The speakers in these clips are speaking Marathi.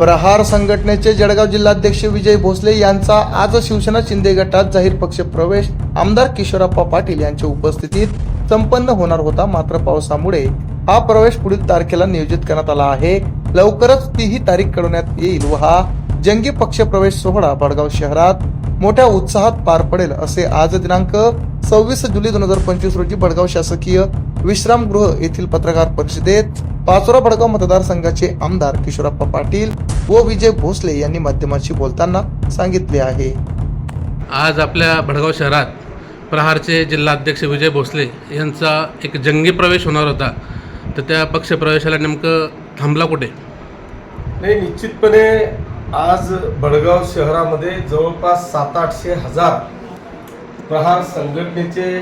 प्रहार संघटनेचे जळगाव जिल्हाध्यक्ष विजय भोसले यांचा आज शिवसेना शिंदे गटात जाहीर पक्ष प्रवेश आमदार किशोरप्पा पाटील यांच्या उपस्थितीत संपन्न होणार होता. मात्र पावसामुळे हा प्रवेश पुढील तारखेला नियोजित करण्यात आला आहे. लवकरच तीही तारीख कळवण्यात येईल व हा जंगी पक्ष प्रवेश सोहळा बडगाव शहरात मोठ्या उत्साहात पार पडेल असे आज दिनांक सव्वीस जुलै दोन हजार पंचवीस रोजी बडगाव शासकीय विश्रामगृह येथील पत्रकार परिषदेत पाचोरा बडगाव मतदारसंघाचे आमदार किशोरप्पा पाटील व विजय भोसले यांनी माध्यमांशी बोलताना सांगितले आहे. आज आपल्या भडगाव शहरात प्रहारचे जिल्हाध्यक्ष विजय भोसले यांचा एक जंगी प्रवेश होणार होता. तर त्या पक्षप्रवेशाला नेमकं थांबला कुठे? नाही निश्चितपणे आज बडगाव शहरामध्ये जवळपास सात आठशे हजार प्रहार संघटनेचे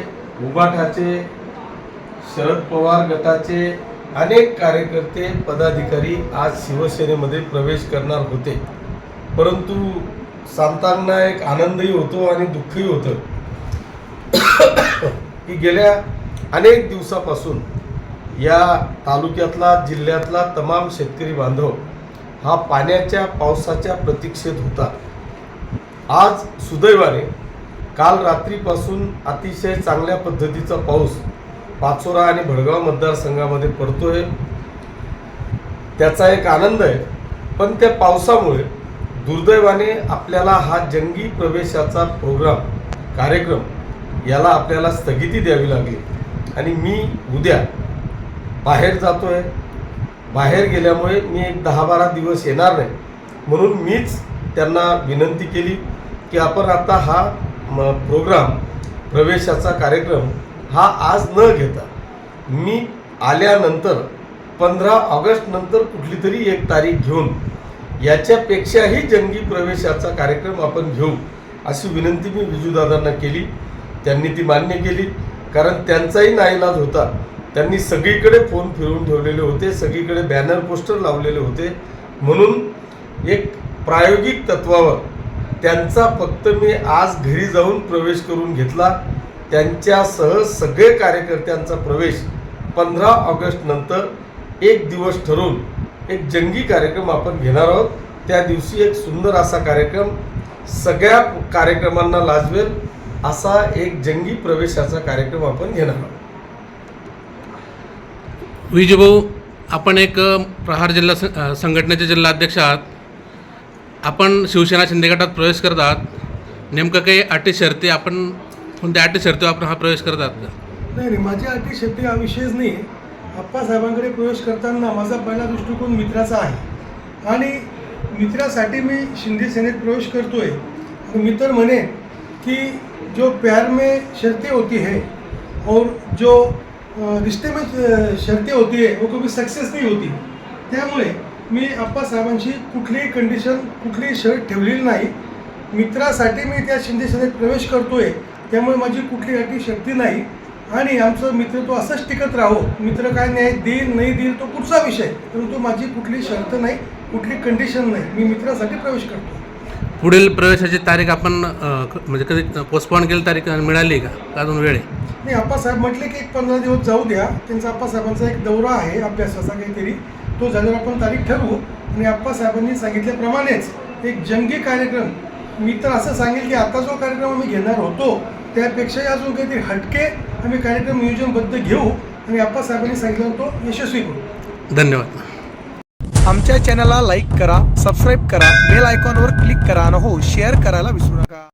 उबाठाचे शरद पवार गटाचे अनेक कार्यकर्ते पदाधिकारी आज शिवसेनेमध्ये प्रवेश करणार होते. परंतु सांगताना एक आनंदही होतो आणि दुःखही होतं. की गेल्या अनेक दिवसापासून या तालुक्यातला जिल्ह्यातला तमाम शेतकरी बांधव हा पाण्याच्या पावसाच्या प्रतीक्षेत होता. आज सुदैवाने काल रात्रीपासून अतिशय चांगल्या पद्धतीचा पाऊस पाचोरा आणि भडगाव मतदारसंघामध्ये पडतोय. त्याचा एक आनंद आहे. पण त्या पावसामुळे दुर्दैवाने आपल्याला हा जंगी प्रवेशाचा प्रोग्राम कार्यक्रम याला आपल्याला स्थगिती द्यावी लागली. आणि मी उद्या बाहेर जातोय. बाहेर गेल्यामुळे मी एक दहा बारा दिवस येणार नाही. म्हणून मीच त्यांना विनंती केली की आपण आता हा म प्रोग्राम प्रवेशाचा कार्यक्रम हा आज न घेता मी आल्यानंतर पंधरा ऑगस्ट नंतर कुठली तरी एक तारीख घेऊन याच्यापेक्षाही जंगी प्रवेशाचा कार्यक्रम आपण घेऊ अशी विनंती मी विजूदादांना केली. त्यांनी ती मान्य केली. कारण त्यांचाही नाईलाज होता. त्यांनी सगळीकडे फोन फिरवून ठेवलेले होते. सगळीकडे बॅनर पोस्टर लावलेले होते. म्हणून एक प्रायोगिक तत्वावर त्यांचा फक्त मी आज घरी जाऊन प्रवेश करून घेतला. त्यांच्यासह सगळे कार्यकर्त्यांचा प्रवेश पंधरा ऑगस्ट नंतर एक दिवस ठरवून एक जंगी कार्यक्रम आपण घेणार आहोत. त्या दिवशी एक सुंदर असा कार्यक्रम सगळ्या कार्यक्रमांना लाजवेल असा एक जंगी प्रवेशाचा कार्यक्रम आपण घेणार आहोत. विजयभाऊ आपण एक प्रहार जिल्हा स- अ, संघटनेचे जिल्हाध्यक्ष आहात. आपण शिवसेना शिंदे गटात प्रवेश करत आहात. नेमकं काही अटी शर्ती आपण कोणत्या अटी शर्ती आपण हा प्रवेश करत आहात का? नाही नाही माझी अटी शेती हा विषयच नाही आप्पासाहेबांकडे प्रवेश करताना माझा पहिला दृष्टिकोन मित्राचा आहे. आणि मित्रासाठी मी शिंदे सेनेत प्रवेश करतोय. आणि मित्र म्हणे की जो प्यार में शर्तें होती है और जो अ, रिश्ते में अ, शर्तें होती है वो कभी सक्सेस नाही होती. त्यामुळे मी आप्पासाहेबांची कुठलीही कंडिशन कुठलीही शर्ट ठेवलेली नाही. मित्रासाठी मी त्या शिंदे सेनेत प्रवेश करतोय. त्यामुळे माझी कुठली अटी शक्ती नाही. आणि आमचं मित्र तो असंच टिकत राहो. मित्र काय न्याय देईल नाही देईल तो पुढचा विषय. परंतु माझी कुठली शर्त नाही कुठली कंडिशन नाही. मी मित्रासाठी प्रवेश करतो. पुढील प्रवेशाची तारीख आपण म्हणजे कधी पोस्टपॉन केली तारीख मिळाली का? का अजून वेळ आहे? नाही आप्पासाहेब म्हटले की एक पंधरा दिवस जाऊ द्या. त्यांचा आप्पासाहेबांचा एक दौरा आहे अभ्यासाचा काहीतरी. तो झाल्यावर आपण तारीख ठरवू. आणि आप्पासाहेबांनी सांगितल्याप्रमाणेच एक जंगी कार्यक्रम. मी तर असं सांगेल की आता जो कार्यक्रम आम्ही घेणार होतो त्यापेक्षाही अजून काहीतरी हटके आम्ही कार्यक्रम नियोजनबद्ध घेऊ आणि आप्पासाहेबांनी सांगितलं तो यशस्वी करू धन्यवाद. आमच्या चॅनलला लाईक करा सबस्क्राईब करा बेल आयकॉनवर क्लिक करा आणि हो शेअर करायला विसरू नका.